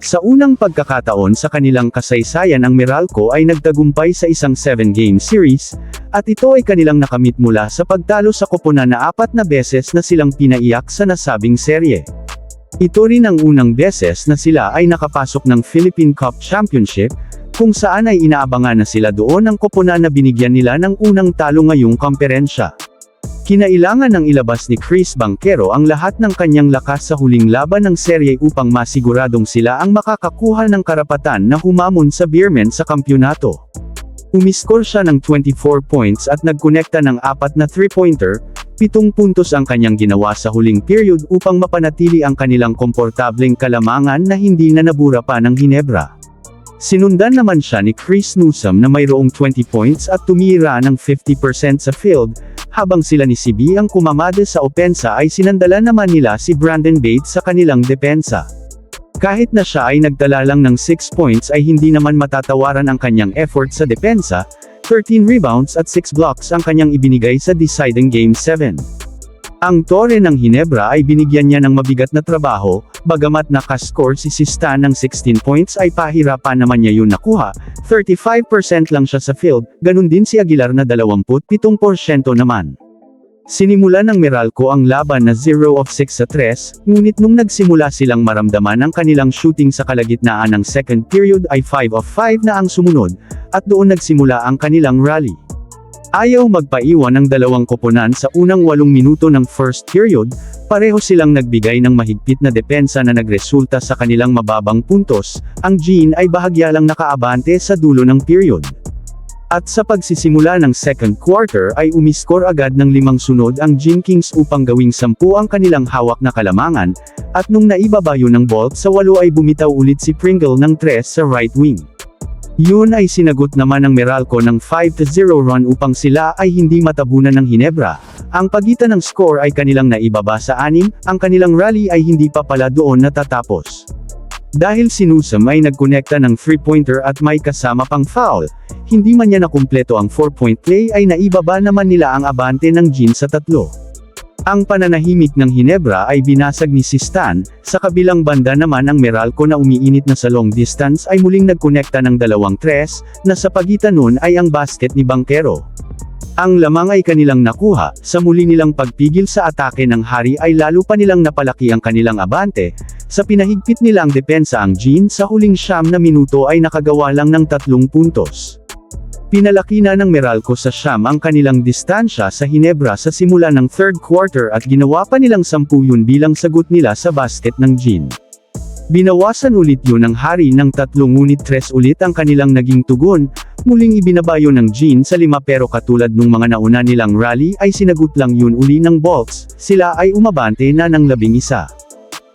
Sa unang pagkakataon sa kanilang kasaysayan ang Meralco ay nagtagumpay sa isang 7-game series, at ito ay kanilang nakamit mula sa pagtalo sa koponan na apat na beses na silang pinaiyak sa nasabing serye. Ito rin ang unang beses na sila ay nakapasok ng Philippine Cup Championship, kung saan ay inaabangan na sila doon ang koponan na binigyan nila ng unang talo ngayong komperensya. Kinailangan ng ilabas ni Chris Banquero ang lahat ng kanyang lakas sa huling laban ng serye upang masiguradong sila ang makakakuha ng karapatan na humamon sa Beermen sa kampyonato. Umiskor siya ng 24 points at nagkonekta ng apat na 3-pointer, pitong puntos ang kanyang ginawa sa huling period upang mapanatili ang kanilang komportableng kalamangan na hindi na nabura pa ng Hinebra. Sinundan naman siya ni Chris Newsom na mayroong 20 points at tumira ng 50% sa field, habang sila ni CB ang kumamada sa opensa ay sinandala naman nila si Brandon Bates sa kanilang depensa. Kahit na siya ay nagdala lang ng 6 points ay hindi naman matatawaran ang kanyang effort sa depensa, 13 rebounds at 6 blocks ang kanyang ibinigay sa deciding Game 7. Ang tore ng Hinebra ay binigyan niya ng mabigat na trabaho, bagamat nakascore si Sistan ng 16 points ay pahirapan naman niya yun nakuha, 35% lang siya sa field, ganun din si Aguilar na 27% naman. Sinimula ng Meralco ang laban na 0 of 6 sa 3, ngunit nung nagsimula silang maramdaman ang kanilang shooting sa kalagitnaan ng second period ay 5 of 5 na ang sumunod, at doon nagsimula ang kanilang rally. Ayaw magpaiwan ng dalawang koponan sa unang walong minuto ng first period, pareho silang nagbigay ng mahigpit na depensa na nagresulta sa kanilang mababang puntos, ang Jean ay bahagya lang nakaabante sa dulo ng period. At sa pagsisimula ng second quarter ay umiskor agad ng limang sunod ang Jean Kings upang gawing sampu ang kanilang hawak na kalamangan, at nung naibabayo ng Bolt sa walo ay bumitaw ulit si Pringle ng tres sa right wing. Yun ay sinagot naman ng Meralco ng 5-0 run upang sila ay hindi matabunan ng Hinebra. Ang pagitan ng score ay kanilang naibaba sa anim, ang kanilang rally ay hindi pa pala doon natatapos. Dahil si Newsom ay nagkonekta ng 3-pointer at may kasama pang foul, hindi man niya nakumpleto ang 4-point play ay naibaba naman nila ang abante ng Jean sa tatlo. Ang pananahimik ng Hinebra ay binasag ni Sistan, sa kabilang banda naman ang Meralco na umiinit na sa long distance ay muling nagkonekta ng dalawang tres, na sa pagitan nun ay ang basket ni Banquero. Ang lamang ay kanilang nakuha, sa muli nilang pagpigil sa atake ng hari ay lalo pa nilang napalaki ang kanilang abante, sa pinahigpit nila ang depensa ang Jean sa huling siyam na minuto ay nakagawa lang ng tatlong puntos. Pinalaki na ng Meralco sa Siyam ang kanilang distansya sa Hinebra sa simula ng third quarter at ginawa pa nilang sampu yun bilang sagot nila sa basket ng Jean. Binawasan ulit yun ng hari ng tatlo ngunit tres ulit ang kanilang naging tugon, muling ibinabayo ng Jean sa lima pero katulad nung mga nauna nilang rally ay sinagot lang yun uli ng Bolts, sila ay umabante na ng labing isa.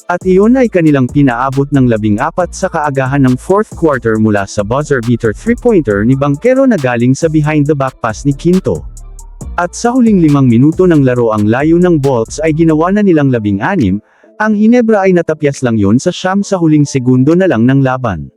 At iyon ay kanilang pinaabot ng labing apat sa kaagahan ng fourth quarter mula sa buzzer beater 3-pointer ni Banquero na galing sa behind the back pass ni Quinto. At sa huling limang minuto ng laro ang layo ng Bolts ay ginawa na nilang labing anim, ang Hinebra ay natapyas lang yon sa siyam sa huling segundo na lang ng laban.